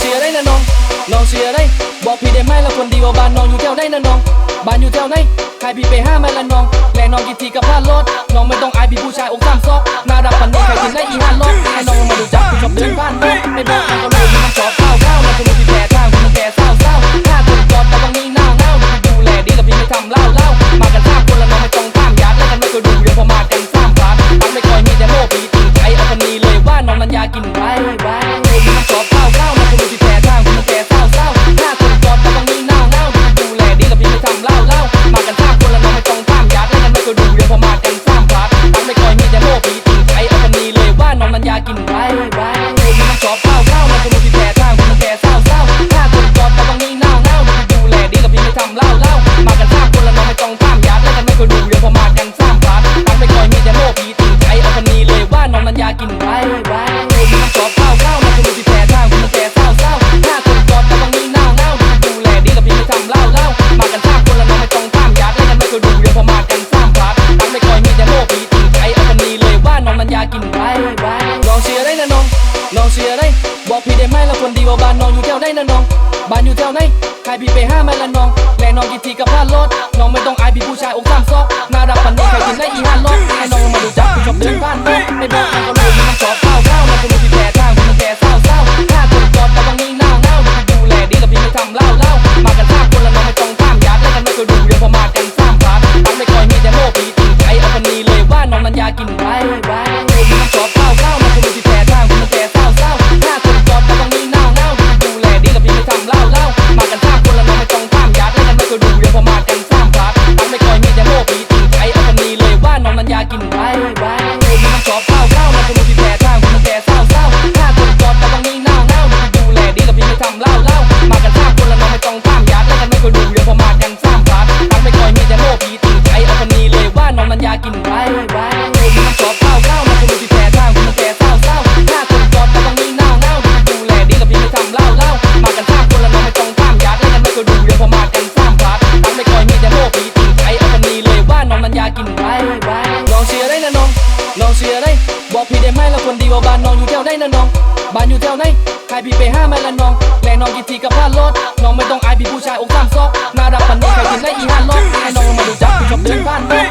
เสียได้นะน้องน้องเสียได้ บอกพี่ได้ไหมแล้วคนดีว่าบ้านน้องอยู่แถวไหนนะน้อง บ้านอยู่แถวไหนใครพี่ไปห้าไหมละน้องแลน้องกี่ทีกับพลาดรถน้องไม่ต้องอายพี่ผู้ชายอกสามซอกน่ารักปันนี้ใครกินได้อีห้าล็อกให้น้องมาดูจักพี่ชอบเดินผ่านน้องไม่บอกใครก็ น้องน้องเชียร์ได้บอกพี่ได้ไหมแล้วคนดีว่าบ้านน้องอยู่แถวไหนนะน้อง บ้านอยู่แถวไหนให้พี่ไปห้าไหมละน้องแลน้องกี่ทีกับพลาดรถน้องไม่ต้องอายพี่ผู้ชายอกสามซอกน่ารักปันนี้ใครกินได้อีห้าล็อให้น้องมาดูจักพี่ชอบเดินผ่านน้องไม่บอกมันก็รู้มันชอบข้าวข้าวน้องคนรู้พี่แพ้ทางมันแก่เศร้าเศร้าถ้าคนกอดแต่บางนี้หนาวหนาเดี๋ยวพี่ดูแลดีแล้วพี่ไม่ทำเล่าเล่ามากันสาคนล้วน้องไม่ต้องข้ามยัดแล้วกันไม่ก็ดูเดี๋ยวพอมากันสามพาร์ทมันไม่ค่อยมีแต่โลพี่ติงใจเอาคนนี้เลยว่าน้องมันยากกินไว้ไว้ ไว้ไว้พี่มันชอบข้าวข้าวน้องคนรู้พี่แพ้ทางพี่มันแก่เศร้าเศร้าถ้าคนกอดแต่บางนี้หนาวหนาเดี๋ยวพี่ดูแลดีแล้วพี่ไม่ทำเล่าเล่ามากันสามคนล้วน้องไม่ต้องข้ามยัดแล้วกันไม่ก็ดูเดี๋ยวพอมากันสามพาร์ทมันไม่คอยมีแต่โลพี่ติงใจเอาคนนี้เลยว่าน้องมันยากินไว้ไว้น้องเชียร์ได้นะน้องน้องเชียร์ได้ บอกพี่ได้ไหมแล้วคนดีว่าบ้านน้องอยู่แถวไหนนะน้องบ้านอยู่แถวไหนให้พี่ไปห้าไหมละน้องแลน้องกี่ทีกับพลาดรถน้องไม่ต้องอายพี่ผู้ชายอกสามซอกน่ารักปันนี้ใครกินได้อีห้าล็อกให้น้องมาดูจักพี่ชอบเดินผ่านน้อง